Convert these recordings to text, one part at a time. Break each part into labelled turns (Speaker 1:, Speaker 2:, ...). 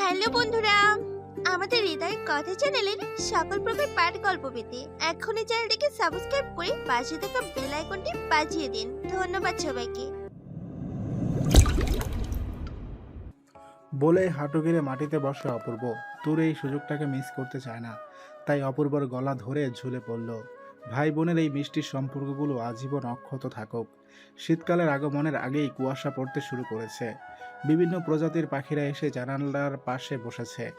Speaker 1: Hello বন্ধুরা, আমাদের হৃদয় কথা চ্যানেলের সকল প্রকার পাঠ গল্প পেতে এখনই চ্যানেলটিকে সাবস্ক্রাইব করে পাশে থাকা বেল আইকনটি বাজিয়ে দিন। ধন্যবাদ সবাইকে।
Speaker 2: বলে হাঁটু গেড়ে মাটিতে বসে অপূর্ব। তোর এই সুযোগটাকে মিস করতে চায় না। তাই অপূর্বর গলা ধরে ঝুলে পড়ল। ভাই বোনের এই মিষ্টির সম্পর্কগুলো আজীবন অক্ষত থাকুক। শীতকালের আগমনের আগেই কুয়াশা পড়তে শুরু করেছে। বিভিন্ন প্রজাতির পাখিরা এসে জানালার পাশে বসেছে।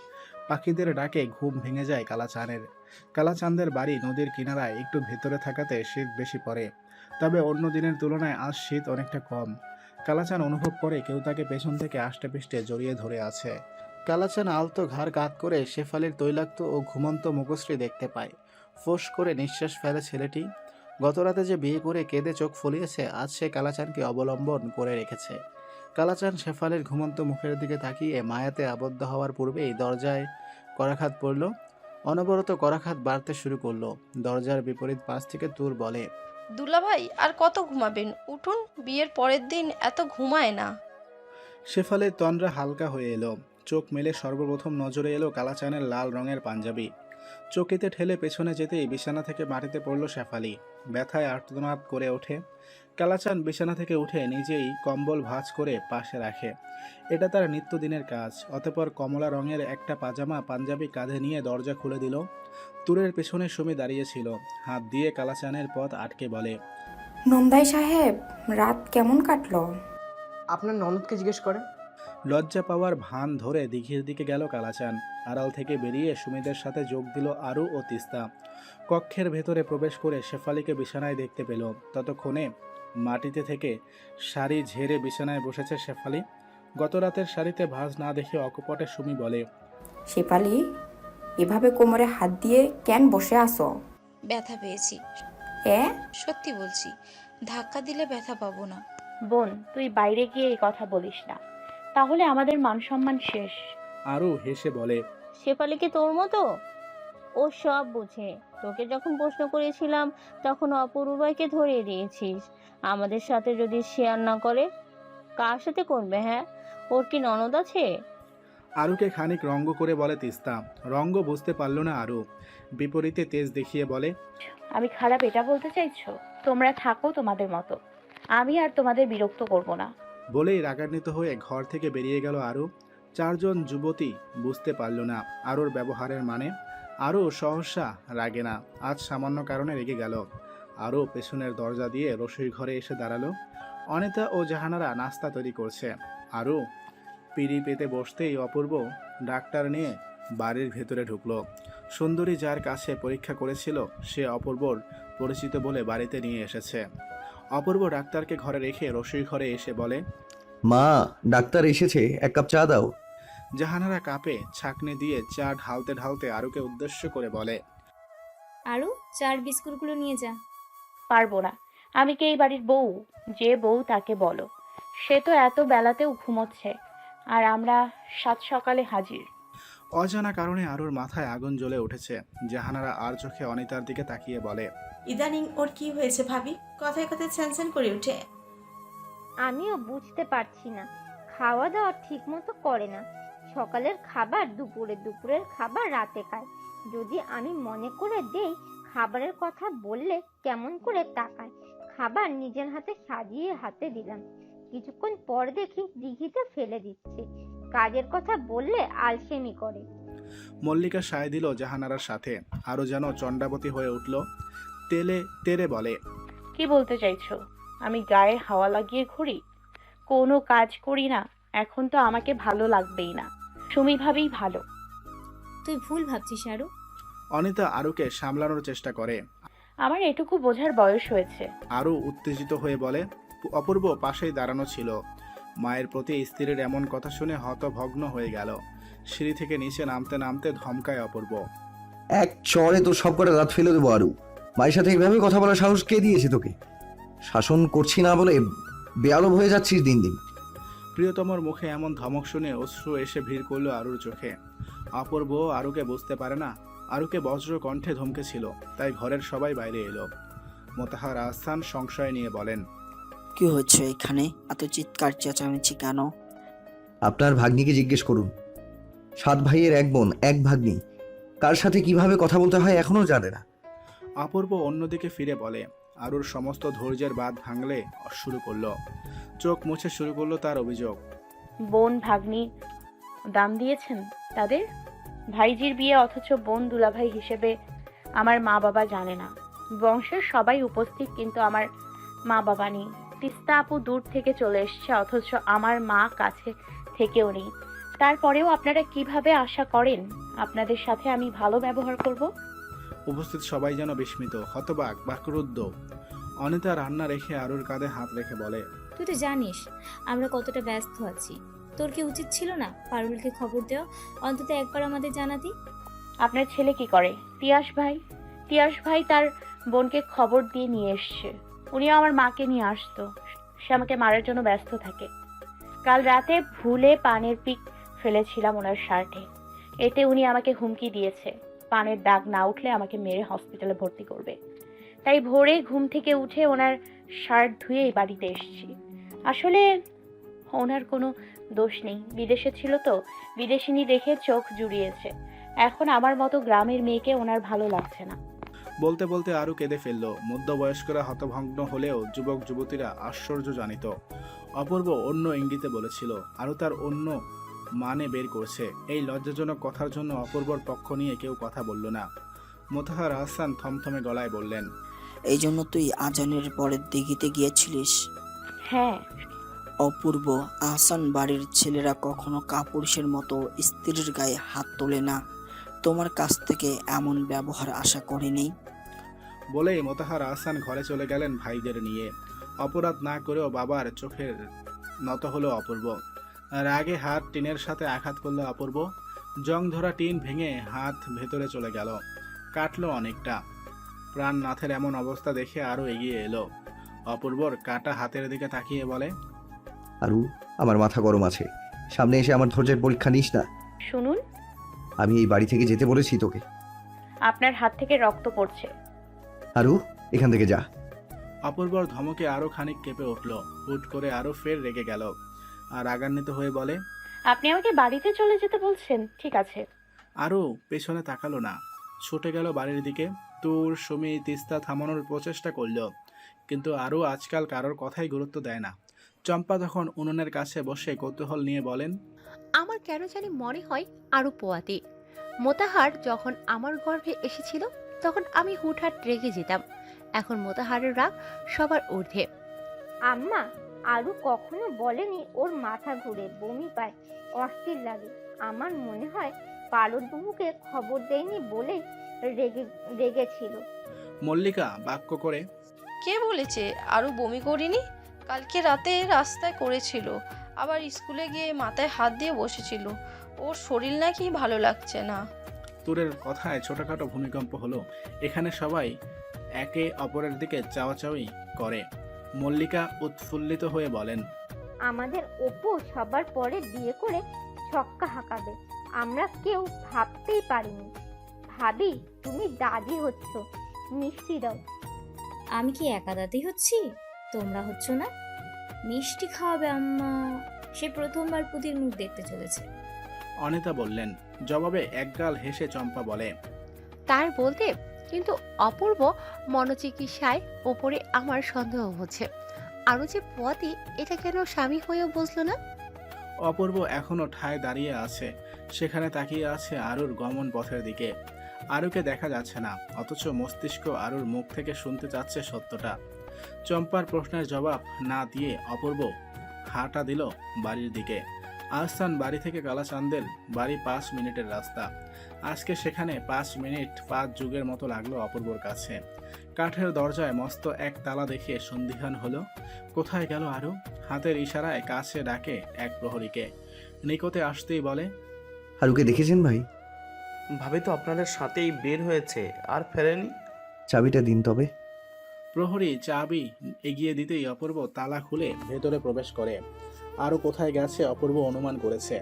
Speaker 2: পাখিদের ডাকে ঘুম ভেঙে যায় কালাচাঁদের। কালাচাঁদের বাড়ি নদীর কিনারায় একটু ভেতরে থাকাতে শীত বেশি পড়ে। তবে অন্য দিনের তুলনায় আজ শীত অনেকটা কম। কালাচান অনুভব করে কেউ তাকে পেছন থেকে আষ্টে পিষ্টে জড়িয়ে ধরে আছে। কালাচান আলতো ঘাড় কাত করে শেফালির তৈলাক্ত ও ঘুমন্ত মুখশ্রী দেখতে পায়। ফোঁস করে নিঃশ্বাস ফেলে ছেলেটি। গতরাতে যে বিয়ে করে কেঁদে চোখ ফলিয়েছে, আজ সে কালাচানকে অবলম্বন করে রেখেছে। কালাচান শেফালির ঘুমন্ত মুখের দিকে তাকিয়ে মায়াতে আবদ্ধ হওয়ার পূর্বেই দরজায় করাঘাত পড়ল। অনবরত করাঘাত বাড়তে শুরু করল। দরজার বিপরীত পাশ থেকে তুর বলে
Speaker 3: দুলাভাই আর কত ঘুমাবেন? উঠুন বিয়ের পরের দিন এত ঘুমায় না।
Speaker 2: শেফালের তন্দ্রা হালকা হয়ে এলো। চোখ মেলে সর্বপ্রথম নজরে এলো কালাচানের লাল রঙের পাঞ্জাবি। চকিতে ঠেলে পেছনে যেতেই বিছানা থেকে মাটিতে পড়ল শেফালি। ব্যথায় আর্তনাদ করে ওঠে। কালাচান বিছানা থেকে উঠে নিজেই কম্বল ভাঁজ করে পাশে রাখে। এটা তার নিত্যদিনের কাজ। অতঃপর কমলা রঙের একটা পাজামা পাঞ্জাবি কাঁধে নিয়ে দরজা খুলে দিল। তুরের পেছনে সুমি দাঁড়িয়েছিল হাত দিয়ে কালাচানের পথ আটকে বলে
Speaker 4: নন্দাই সাহেব রাত কেমন কাটলো?
Speaker 5: আপনার ননদকে জিজ্ঞেস করেন।
Speaker 2: লজ্জা পাওয়ার ভান ধরে দিঘির দিকে গেল কালাচান আড়াল থেকে বেরিয়ে সুমিদের সাথে যোগ দিল আরু ও তিস্তা। কক্ষের ভেতরে প্রবেশ করে শেফালিকে বিছানায় দেখতে পেল। ততক্ষণে মাটিতে থেকে শাড়ি ঝেড়ে বিছানায় বসেছে শেফালি। গত রাতের শাড়িতে ভাঁজ না দেখে অকপটে সুমি বলে
Speaker 4: শেফালি এভাবে কোমরে হাত দিয়ে কেন বসে আসো
Speaker 3: ব্যথা পেয়েছি।
Speaker 4: এ?
Speaker 3: সত্যি বলছি ধাক্কা দিলে ব্যথা পাবো না।
Speaker 6: বোন তুই বাইরে গিয়ে এই কথা বলিস না। তাহলে আমাদের মান সম্মান শেষ।
Speaker 2: আরু হেসে বলে
Speaker 7: শেফালি কি তোর মতো? ও সব বুঝে। তোকে যখন প্রশ্ন করেছিলাম তখন অপূর্বাইকে ধরিয়ে দিয়েছিস। আমাদের সাথে যদি শেয়ার না করে কার সাথে করবে হ্যাঁ? ওর কি ননদ আছে?
Speaker 2: আরুকে খানিক রঙ্গ করে বলে তিস্তা। রঙ্গ বুঝতে পারল না আরু। বিপরীতে তেজ দেখিয়ে বলে
Speaker 6: আমি খারাপ এটা বলতে চাইছো? তোমরা থাকো তোমাদের মতো। আমি আর তোমাদের বিরক্ত করব না।
Speaker 2: বলেই রাগান্বিত হয়ে ঘর থেকে বেরিয়ে গেল আরু। চারজন যুবতী বুঝতে পারল না আরুর ব্যবহারের মানে। আরও সহসা রাগে না, আজ সামান্য কারণে রেগে গেল। আরও পেছনের দরজা দিয়ে রসোই ঘরে এসে দাঁড়াল। অনিতা ও জাহানারা নাস্তা তৈরি করছে। আরও পিড়ি পেতে বসতেই অপূর্ব ডাক্তার নিয়ে বাড়ির ভেতরে ঢুকলো। সুন্দরী যার কাছে পরীক্ষা করেছিল, সে অপূর্বর পরিচিত বলে বাড়িতে নিয়ে এসেছে। অপূর্ব ডাক্তারকে ঘরে রেখে রসোই ঘরে এসে বলে,
Speaker 8: মা, ডাক্তার এসেছে, এক কাপ চা দাও।
Speaker 2: জাহানারা কাপে ছাকনি দিয়ে চা ঢালতে ঢালতে আরুকে উদ্দেশ্য করে বলে
Speaker 9: আরও চার বিস্কুটগুলো নিয়ে যা।
Speaker 6: পারব না। আমি কি এই বাড়ির বউ? যে বউ তাকে বলো। সে তো এত বেলাতেও ঘুমোচ্ছে। আর আমরা সাত সকালে হাজির।
Speaker 2: অজানা কারণে আরুর মাথায় আগুন জ্বলে উঠেছে। জাহানারা আর চোখে অনিতার দিকে তাকিয়ে বলে
Speaker 10: ইদানিং ওর কি হয়েছে ভাবি? কথায় কথায় ছ্যানছ্যান করে ওঠে
Speaker 7: আমিও বুঝতে পারছি না। খাওয়া দাওয়া ঠিক মতো করে না। সকালের খাবার দুপুরে দুপুরের খাবার রাতে খায়। যদি আমি মনে করে দেই খাবারের কথা বললে কেমন করে তাকায়। খাবার নিজের হাতে সাজিয়ে হাতে দিলাম। কিছুক্ষণ পর দেখি দিঘিতে ফেলে দিচ্ছে। কাজের কথা বললে আলসেমি করে।
Speaker 2: মল্লিকা সায় দিল জাহানারার সাথে। আরও যেন চণ্ডাবতী হয়ে উঠল। তেলে তেরে বলে
Speaker 6: কি বলতে চাইছো? আমি গায়ে হাওয়া লাগিয়ে ঘুরি? কোনো কাজ করি না। এখন তো আমাকে ভালো লাগবেই না। সুমি ভাবেই ভালো।
Speaker 9: তুই ভুল ভাবছিস আরু।
Speaker 2: অনিতা আরুকে সামলানোর চেষ্টা করে।
Speaker 6: আমার এটুকু বোঝার বয়স হয়েছে।
Speaker 2: আরও উত্তেজিত হয়ে বলে অপূর্ব পাশেই দাঁড়ানো ছিল। মায়ের প্রতি স্ত্রীর এমন কথা শুনে হতভগ্ন হয়ে গেল। সিঁড়ি থেকে নিচে নামতে নামতে ধমকায় অপূর্ব।
Speaker 8: এক চড়ে তোর সব কটা রাত ফেলে দেবো আরু। মায়ের সাথে এইভাবে কথা বলার সাহস কে দিয়েছে তোকে? শাসন করছি না বলে বেয়ালব হয়ে যাচ্ছিস দিন দিন।
Speaker 2: প্রিয়তমর মুখে এমন ধমক শুনে অশ্রু এসে ভিড় করল আরুর চোখে। অপূর্ব আরুকে বুঝতে পারে না। আরুকে বজ্র কণ্ঠে ধমকেছিল তাই ঘরের সবাই বাইরে এলো। মোতাহার আহসান সংশয় নিয়ে বলেন
Speaker 5: কি হচ্ছে এখানে? এত চিৎকার চেঁচামেচি কেন?
Speaker 8: আপনার ভাগ্নিকে জিজ্ঞেস করুন। সাত ভাইয়ের এক বোন এক ভাগ্নি। কার সাথে কীভাবে কথা বলতে হয় এখনও জানে না।
Speaker 2: অপূর্ব অন্যদিকে ফিরে বলে আরুর সমস্ত ধৈর্যের বাদ ভাঙলে শুরু করল। চোখ মুছে শুরু করল তার অভিযোগ।
Speaker 6: বোন ভাগ্নি, দাম দিয়েছেন তাদের? ভাইজির বিয়ে অথচ বোন দুলাভাই হিসেবে আমার মা বাবা জানে না। বংশের সবাই উপস্থিত কিন্তু আমার মা বাবা নেই। তিস্তা আপু দূর থেকে চলে এসছে, অথচ আমার মা কাছে থেকেও নেই। তারপরেও আপনারা কীভাবে আশা করেন? আপনাদের সাথে আমি ভালো ব্যবহার করব?
Speaker 2: উপস্থিত সবাই যেন বিস্মিত হতবাক বা ক্রুদ্ধ অনিতা রান্না রেখে আরুর কাঁধে হাত রেখে বলে
Speaker 9: তুই তো জানিস আমরা কতটা ব্যস্ত আছি। তোর কি উচিত ছিল না পারুলকে খবর দেওয়া? অন্তত একবার আমাদের জানাতি?
Speaker 6: আপনার ছেলে কি করে? তিয়াস ভাই? তিয়াস ভাই তার বোনকে খবর দিয়ে নিয়ে এসছে। উনিও আমার মাকে নিয়ে আসতো। সে আমাকে মারার জন্য ব্যস্ত থাকে। কাল রাতে ভুলে পানের পিক ফেলেছিলাম ওনার শার্টে। এতে উনি আমাকে হুমকি দিয়েছে। পানের দাগ না উঠলে আমাকে মেরে হসপিটালে ভর্তি করবে। তাই ভোরে ঘুম থেকে উঠে ওনার শার্ট ধুয়েই বাড়িতে এসেছি। আসলে ওনার কোনো দোষ নেই। বিদেশে ছিল তো, বিদেশিনী দেখে চোখ জুড়িয়েছে। এখন আমার মতো গ্রামের মেয়েকে ওনার ভালো লাগছে না।
Speaker 2: বলতে বলতে আরও কেঁদে ফেলল। মধ্যবয়স্করা হতভগ্ন হলেও যুবক যুবতীরা আশ্চর্য জানিত অপূর্ব অন্য ইঙ্গিতে বলেছিল, আরও তার অন্য মানে বের করছে। এই লজ্জাজনক কথার জন্য অপূর্বর পক্ষ নিয়ে কেউ কথা বলল না। মোতাহার আহসান থমথমে গলায় বললেন
Speaker 5: এই জন্য তুই আজানের পরের দিঘিতে গিয়েছিলিস?
Speaker 6: হ্যাঁ।
Speaker 5: অপূর্ব আহসান বাড়ির ছেলেরা কখনো কাপুরুষের মতো স্ত্রীর গায়ে হাত তোলে না। তোমার কাছ থেকে এমন ব্যবহার আশা করিনি?
Speaker 2: বলেই মোতাহার আহসান ঘরে চলে গেলেন ভাইদের নিয়ে। অপরাধ না করেও বাবার চোখের নত হলো অপূর্ব। রাগে হাত টিনের সাথে আঘাত করল অপূর্ব। জং ধরা টিন ভেঙে হাত ভেতরে চলে গেল। কাটলো অনেকটা। প্রাণনাথের এমন অবস্থা দেখে আরও এগিয়ে এলো। অপূর্বর কাটা হাতের দিকে তাকিয়ে বলে
Speaker 8: আরু আমার মাথা গরম আছে। সামনে এসে আমার ধৈর্যের পরীক্ষা নিস না।
Speaker 6: শুনুন।
Speaker 8: আমি এই বাড়ি থেকে যেতে বলেছি তোকে।
Speaker 6: আপনার হাত থেকে রক্ত পড়ছে।
Speaker 8: আরু এখান থেকে যা।
Speaker 2: অপূর্বর ধমকে আরও খানিক কেঁপে উঠল। হুট করে আরও ফের রেগে গেল। রাগান্বিত হয়ে বলে
Speaker 6: আপনি আমাকে বাড়িতে চলে যেতে বলছেন ঠিক আছে।
Speaker 2: আরও পেছনে তাকালো না। ছুটে গেল বাড়ির দিকে। তোর সুমি তিস্তা থামানোর প্রচেষ্টা করল কিন্তু আরও আজকাল কারোর কথাই গুরুত্ব দেয় না। চম্পা তখন উনুনের কাছে বসে কৌতূহল নিয়ে বলেন
Speaker 11: আমার কেন জানি মনে হয় আরও পোয়াতে। মোতাহার যখন আমার গর্ভে এসেছিল তখন আমি হুটহাট রেগে যেতাম। এখন মোতাহারের রাগ সবার ঊর্ধ্বে।
Speaker 7: আম্মা আরু কখনো বলেনি ওর মাথা ঘুরে। বমি পায় অস্থির লাগে। আমার মনে হয় পারদ বাবুকে খবর দেয়নি বলে রেগে রেগেছিল।
Speaker 2: মল্লিকা বাক্য করে
Speaker 3: কে বলেছে? আরও বমি করিনি? কালকে রাতে রাস্তায় করেছিল। আবার স্কুলে গিয়ে মাথায় হাত দিয়ে বসেছিল। ওর শরীর নাকি ভালো লাগছে না।
Speaker 2: তোরের কথায় ছোটখাটো ভূমিকম্প হলো। এখানে সবাই একে অপরের দিকে চাওয়াচাওয়ি করে। মল্লিকা উৎফুল্লিত হয়ে বলেন
Speaker 7: আমাদের অপু সবার পরে বিয়ে করে ছক্কা হাঁকাবে। আমরা কেউ ভাবতেই পারিনি। ভাবি তুমি দাদি হচ্ছ। মিষ্টি দাও।
Speaker 9: আমি কি একা দাদি হচ্ছি? তোমরা হচ্ছ না? মিষ্টি খাওয়াবে আম্মা। সে প্রথমবার পুতির মুখ দেখতে চলেছে।
Speaker 2: অনিতা বললেন জবাবে একগাল হেসে চম্পা বলে
Speaker 11: তার বলতে কিন্তু অপূর্ব মনোচিকিৎসায় ওপরে আমার সন্দেহ হচ্ছে। আরও যে পোয়াতি এটা কেন স্বামী হয়েও বুঝলো না?
Speaker 2: অপূর্ব এখনও ঠায় দাঁড়িয়ে আছে। সেখানে তাকিয়ে আছে আরুর গমন পথের দিকে। আরুকে দেখা যাচ্ছে না, অথচ মস্তিষ্ক আরুর মুখ থেকে শুনতে চাচ্ছে সত্যটা। চম্পার প্রশ্নের জবাব না দিয়ে অপূর্ব হাঁটা দিল বাড়ির দিকে। আহসান বাড়ি থেকে কালাচান্দের বাড়ি পাঁচ মিনিটের রাস্তা। আজকে সেখানে পাঁচ মিনিট পাঁচ যুগের মতো লাগল অপূর্বর কাছে। কাঠের দরজায় মস্ত এক তালা দেখে সন্দিহান হলো। কোথায় গেল আরু? হাতের ইশারায় কাছে ডাকে এক প্রহরীকে। নিকটে আসতেই বলে
Speaker 8: আরুকে দেখেছেন ভাই?
Speaker 12: ভাবি তো আপনাদের সাথেই বের হয়েছে আর ফেরেনি?
Speaker 8: চাবিটা দিন তবে।
Speaker 2: প্রহরী চাবি এগিয়ে দিতেই অপূর্ব তালা খুলে ভেতরে প্রবেশ করে। আরও কোথায় গেছে অপূর্ব অনুমান করেছে।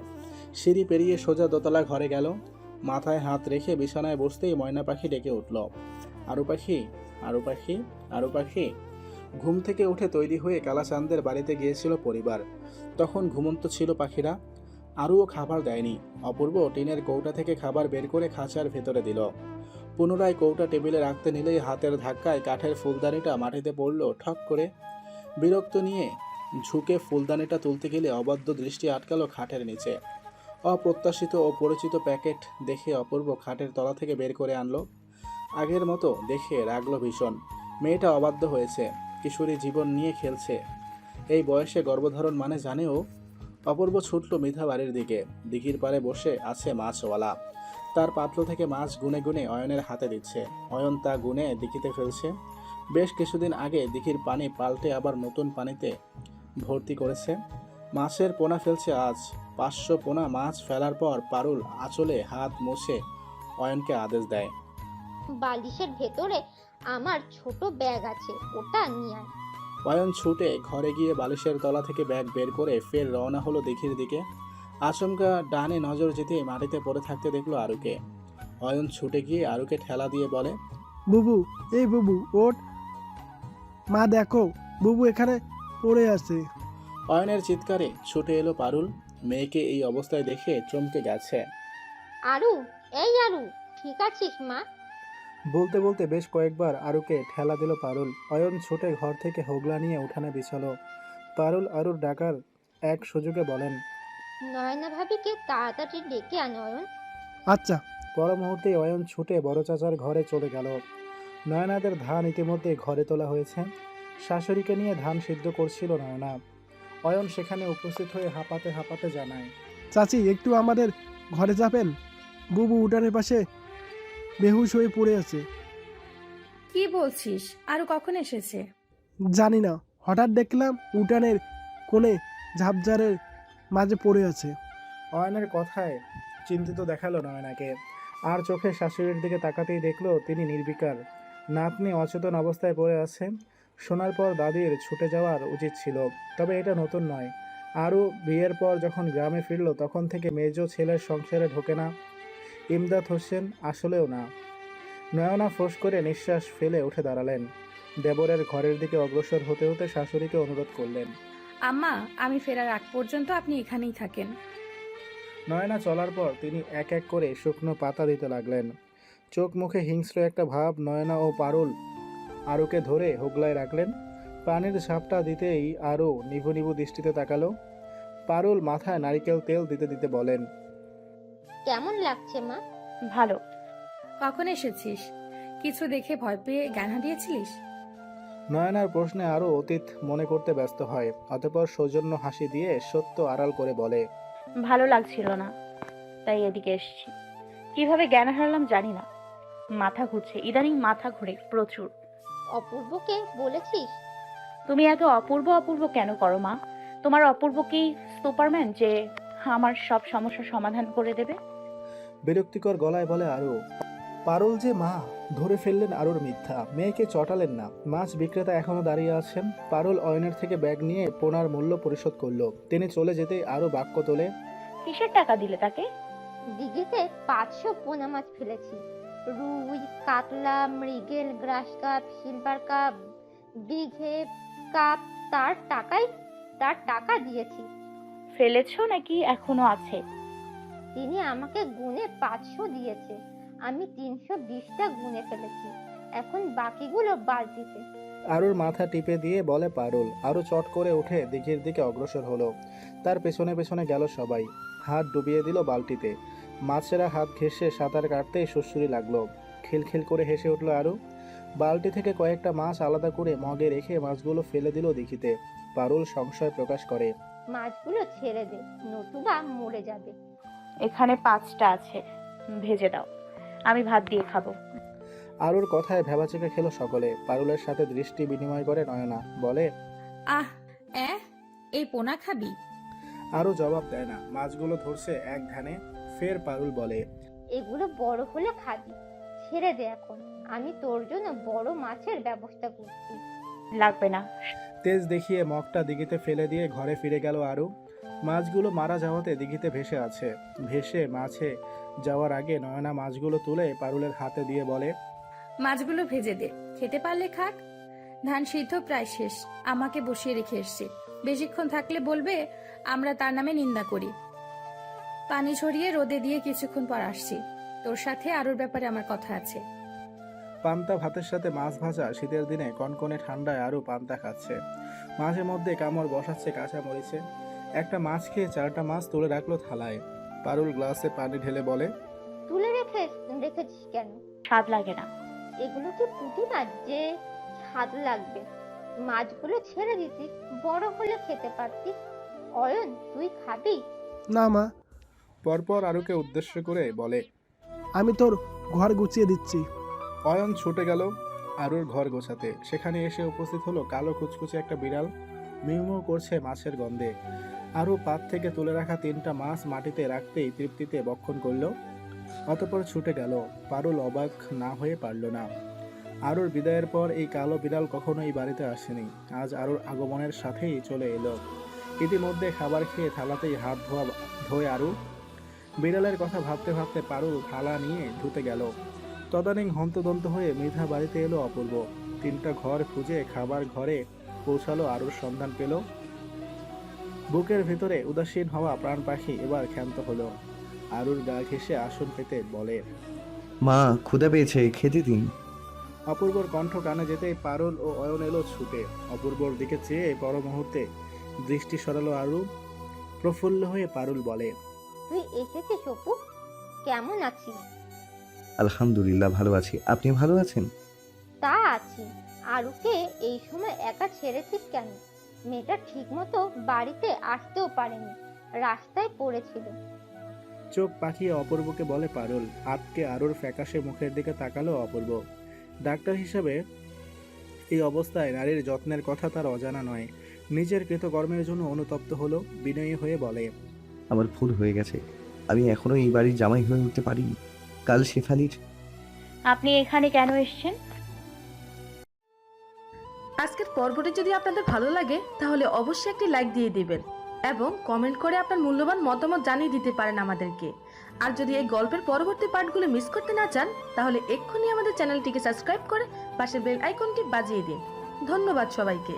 Speaker 2: সিঁড়ি পেরিয়ে সোজা দোতলা ঘরে গেল। মাথায় হাত রেখে বিছানায় বসতেই ময়না পাখি ডেকে উঠল। আরু পাখি আরু পাখি আরু পাখি। ঘুম থেকে উঠে তৈরি হয়ে কালাচাঁদের বাড়িতে গিয়েছিল পরিবার। তখন ঘুমন্ত ছিল পাখিরা। আরও খাবার দেয়নি। অপূর্ব টিনের কৌটা থেকে খাবার বের করে খাঁচার ভেতরে দিল। পুনরায় কৌটা টেবিলে রাখতে নিলেই হাতের ধাক্কায় কাঠের ফুলদানিটা মাটিতে পড়ল ঠক করে। বিরক্ত নিয়ে ঝুঁকে ফুলদানিটা তুলতে গেলে অবাধ্য দৃষ্টি আটকালো খাটের নিচে। অপ্রত্যাশিত ও পরিচিত প্যাকেট দেখে অপূর্ব খাটের তলা থেকে বের করে আনলো। আগের মতো দেখে রাগলো ভীষণ। মেয়েটা অবাধ্য হয়েছে, কিশোরী জীবন নিয়ে খেলছে। এই বয়সে গর্ভধারণ মানে জানেও? অপূর্ব ছুটল মিধা বাড়ির দিকে। দিঘির পাড়ে বসে আছে মাছওয়ালা। তার পাত্র থেকে মাছ গুনে গুনে অয়নের হাতে দিচ্ছে। অয়ন তা গুনে দিঘিতে ফেলছে। বেশ কিছুদিন আগে দিঘির পানি পাল্টে আবার নতুন পানিতে ভর্তি করেছে। মাছের পোনা ফেলছে আজ। পাঁচশো পোনা মাছ ফেলার পর পারুল আঁচলে হাত মুছে অয়নকে আদেশ দেয়।
Speaker 7: বালিশের ভেতরে আমার ছোট ব্যাগ আছে ওটা নিয়ে আয়।
Speaker 2: অয়ন ছুটে ঘরে গিয়ে বালিশের তলা থেকে ব্যাগ বের করে ফের রওনা হলো দিঘির দিকে। আচমকা ডানে নজর যেতে মাটিতে পড়ে থাকতে দেখল আরুকে। অয়ন ছুটে গিয়ে আরুকে ঠেলা দিয়ে বলে
Speaker 13: বুবু এই বুবু ওট মা দেখো বুবু এখানে পড়ে আছে।
Speaker 2: অয়নের চিৎকারে ছুটে এলো পারুল। মেয়েকে এই অবস্থায় দেখে চমকে গেছে।
Speaker 7: আরু এই আরু ঠিক আছিস মা?
Speaker 2: বলতে বলতে বেশ কয়েকবার আরুকে ঠেলা দিল পারুল। অয়ন ছুটে ঘর থেকে হোগলা নিয়ে উঠানে বিছালো। পারুল আরুর ডাকার এক সুযোগে বলেন
Speaker 7: নয়না ভাবিকে তাড়াতাড়ি ডেকে আন অয়ন।
Speaker 13: আচ্ছা
Speaker 2: পর মুহূর্তে অয়ন ছুটে বড় চাচার ঘরে চলে গেল। নয়নাদের ধান ইতিমধ্যে ঘরে তোলা হয়েছে। শাশুড়িকে নিয়ে ধান সিদ্ধ করছিল নয়না অয়ন সেখানে উপস্থিত হয়ে হাঁপাতে হাঁপাতে জানায়
Speaker 13: চাচি একটু আমাদের ঘরে যাবেন? বুবু উঠানের পাশে বেহুশ হয়ে পড়ে আছে।
Speaker 14: কি বলছিস? আরও কখন এসেছে?
Speaker 13: জানি না। হঠাৎ দেখলাম উঠানের কোণে ঝাপঝাড়ের মাঝে পড়ে আছে।
Speaker 2: অয়নের কথায় চিন্তিত দেখাল নয়নাকে। আর চোখে শাশুড়ির দিকে তাকাতেই দেখল তিনি নির্বিকার। নাতনি অচেতন অবস্থায় পড়ে আছে শোনার পর দাদির ছুটে যাওয়ার উচিত ছিল তবে এটা নতুন নয়। আরও বিয়ের পর যখন গ্রামে ফিরল তখন থেকে মেজ ছেলের সংসারে ঢোকে না। ইমদাদ হোসেন আসলেও না। নয়না ফোঁস করে নিঃশ্বাস ফেলে উঠে দাঁড়ালেন। দেবরের ঘরের দিকে অগ্রসর হতে হতে শাশুড়িকে অনুরোধ করলেন।
Speaker 14: আম্মা আমি ফেরার আগ পর্যন্ত আপনি এখানেই থাকেন।
Speaker 2: নয়না চলার পর তিনি এক এক করে শুকনো পাতা দিতে লাগলেন। চোখ মুখে হিংস্র একটা ভাব নয়না ও পারুল আরুকে ধরে হোগলায় রাখলেন। পানির ঝাপটা দিতেই আরও নিভু নিভু দৃষ্টিতে তাকালো। পারুল মাথায় নারিকেল তেল দিতে দিতে বলেন
Speaker 7: কেমন লাগছে মা?
Speaker 14: ভালো। কখন এসেছিস? কিছু দেখে ভয় পেয়ে জ্ঞান হারিয়েছিলিস?
Speaker 2: নয়নার প্রশ্নে আরও অতীত মনে করতে ব্যস্ত হয় অতঃপর সৌজন্য হাসি দিয়ে সত্য আড়াল করে বলে
Speaker 6: ভালো লাগছিল না তাই এদিকে এসেছি। কীভাবে জ্ঞান হারালাম জানি না। মাথা ঘুরছে ইদানিং মাথা ঘুরে প্রচুর।
Speaker 7: অপূর্বকে বলেছিস?
Speaker 6: তুমি এত অপূর্ব অপূর্ব কেন করো মা? তোমার অপূর্ব কি সুপারম্যান যে আমার সব সমস্যার সমাধান করে দেবে?
Speaker 2: বিরক্তিকর গলায় বলে আরও পারুল যে মা ধরে ফেললেন আরুর মিথ্যা। মেয়েকে চটালেন না। মাছ বিক্রেতা এখনও দাঁড়িয়ে আছেন। পারুল অয়নের থেকে ব্যাগ নিয়ে পোনার মূল্য পরিশোধ করল। তিনি চলে যেতেই আরও বাক্য তোলে
Speaker 6: কিসের টাকা দিলে তাকে?
Speaker 7: দিঘিতে পাঁচশো পোনা মাছ ফেলেছি। রুই কাতলা মৃগেল grass carp silver carp bighead carp তার টাকাই তার টাকা দিয়েছি।
Speaker 6: ফেলেছো নাকি এখনও আছে?
Speaker 7: তিনি আমাকে গুনে পাঁচশো দিয়েছে। আমি তিনশো বিশটা গুনে ফেলেছি। এখন বাকিগুলো বালতিতে
Speaker 2: আরুর মাথা টিপে দিয়ে বলে পারুল আরও চট করে উঠে দিঘির দিকে অগ্রসর হলো। তার পেছনে পেছনে গেল সবাই। হাত ডুবিয়ে দিল বালতিতে। মাছেরা হাত ঘেঁষে সাঁতার কাটতেই শ্বশুরি লাগল। খিলখিল করে হেসে উঠল আরু। বালতি থেকে কয়েকটা মাছ আলাদা করে মগে রেখে মাছগুলো ফেলে দিল দেখিতে পারুল সংশয় প্রকাশ করে।
Speaker 7: মাছগুলো ছেড়ে দে নতুবা মরে যাবে।
Speaker 6: এখানে পাঁচটা আছে। ভেজে দাও। আমি ভাত দিয়ে খাব।
Speaker 2: আরুর কথায় ভেবাচেকে খেলো সকলে। পারুলের সাথে দৃষ্টি বিনিময় করে নয়না। বলে
Speaker 14: আহ এ এই পোনা খাবি?
Speaker 2: আরও জবাব দেয় না। মাছগুলো ধরছে এক ধ্যানে ফের পারুল বলে
Speaker 7: এগুলো বড় হলে খাবি। ছেড়ে দে এখন। আমি তোর জন্য বড় মাছের ব্যবস্থা করছি।
Speaker 6: লাগবে না।
Speaker 2: তেজ দেখিয়ে মগটা দিঘিতে ফেলে দিয়ে ঘরে ফিরে গেল আরু। মাছগুলো মারা যাওয়াতে দিঘিতে ভেসে আছে। ভেসে মাছে যাওয়ার আগে নয়না মাছগুলো তুলে পারুলের হাতে দিয়ে বলে
Speaker 14: মাছগুলো ভেজে দে। খেতে পারলে খাক। ধান সিদ্ধ প্রায় শেষ। আমাকে বসিয়ে রেখে এসছে। বেশিক্ষণ থাকলে বলবে আমরা তার নামে নিন্দা করি। পানি ঝরিয়ে রোদে দিয়ে কিছুক্ষণ পর আসছি। তোর সাথে আরোর ব্যাপারে আমার কথা আছে।
Speaker 2: পান্তা ভাতের সাথে মাছ ভাজা শীতের দিনে কনকনে ঠান্ডায় আরও পান্তা খাচ্ছে। মাঝে মধ্যে কামড় বসাচ্ছে কাঁচা মরিচে। একটা মাছ খেয়ে চারটা মাছ তুলে রাখল থালায়। পারুল গ্লাসে পানি ঢেলে বলে
Speaker 7: তুলে রেখে রেখেছিস কেন?
Speaker 6: স্বাদ লাগে না।
Speaker 7: এগুলো কি পুঁটি মাছ যে স্বাদ লাগবে? মাছগুলো ছেড়ে দিতিস বড় হলে খেতে পারতিস। অয়ন তুই খাবি?
Speaker 13: না মা
Speaker 2: পরপর আরুকে উদ্দেশ্য করে বলে
Speaker 13: আমি তোর ঘর গুছিয়ে দিচ্ছি।
Speaker 2: অয়ন ছুটে গেল আরুর ঘর গোছাতে। সেখানে এসে উপস্থিত হলো কালো কুচকুচে একটা বিড়াল। মিউমিউ করছে মাছের গন্ধে। আরু পাত থেকে তুলে রাখা তিনটা মাছ মাটিতে রাখতেই তৃপ্তিতে বক্ষণ করল। অতপর ছুটে গেল। পারুল অবাক না হয়ে পারল না। আরুর বিদায়ের পর এই কালো বিড়াল কখনো এই বাড়িতে আসেনি। আজ আরুর আগমনের সাথেই চলে এলো। ইতিমধ্যে খাবার খেয়ে থালাতেই হাত ধোয়া ধোয় আরু। বিড়ালের কথা ভাবতে ভাবতে পারুল থালা নিয়ে ধুতে গেল। তদানীং হন্তদন্ত হয়ে মৃধা বাড়িতে এলো অপূর্ব। তিনটা ঘর খুঁজে খাবার ঘরে পৌঁছালো আরুর সন্ধান পেল। বুকের ভেতরে উদাসীন হওয়া প্রাণ পাখি এবার ক্ষান্ত হলো। আরুর গা ঘেসে আসন পেতে বলে
Speaker 8: মা ক্ষুদা পেয়েছে খেতে দিন।
Speaker 2: অপূর্বর কণ্ঠ কানে যেতেই পারুল ও অয়ন এলো ছুটে। অপূর্বর দিকে চেয়ে পর মুহূর্তে দৃষ্টি সরালো আরু। প্রফুল্ল হয়ে পারুল বলে
Speaker 7: তুই এসেছিস অপু কেমন আছিস?
Speaker 8: আলহামদুলিল্লাহ ভালো আছি। আপনি ভালো আছেন?
Speaker 7: তা আছি। আরুকে এই সময় একা ছেড়েছিস কেন? মেয়েটা ঠিকমতো বাড়িতে আসতেও পারেনি রাস্তায় পড়েছিল।
Speaker 2: চোখ পাকিয়ে অপূর্বকে বলে পারুল আতকে আরুর ফ্যাকাশে মুখের দিকে তাকালো অপূর্ব। ডাক্তার হিসেবে এই অবস্থায় নারীর যত্নের কথা তার অজানা নয়। নিজের কৃতকর্মের জন্য অনুতপ্ত হলো বিনয়ী হয়ে বলে
Speaker 8: আমার ভুল হয়ে গেছে। আমি এখনও এই বাড়ির জামাই হয়ে উঠতে পারি। কাল শেফালির।
Speaker 6: আপনি এখানে কেন এসেছেন?
Speaker 14: আজকের পর্বটি যদি আপনাদের ভালো লাগে তাহলে অবশ্যই একটি লাইক দিয়ে দিবেন এবং কমেন্ট করে আপনার মূল্যবান মতামত জানিয়ে দিতে পারেন আমাদেরকে। আর যদি এই গল্পের পরবর্তী পার্টগুলো মিস করতে না চান তাহলে এক্ষুনি আমাদের চ্যানেলটিকে সাবস্ক্রাইব করে পাশের বেল আইকনটি বাজিয়ে দিন। ধন্যবাদ সবাইকে।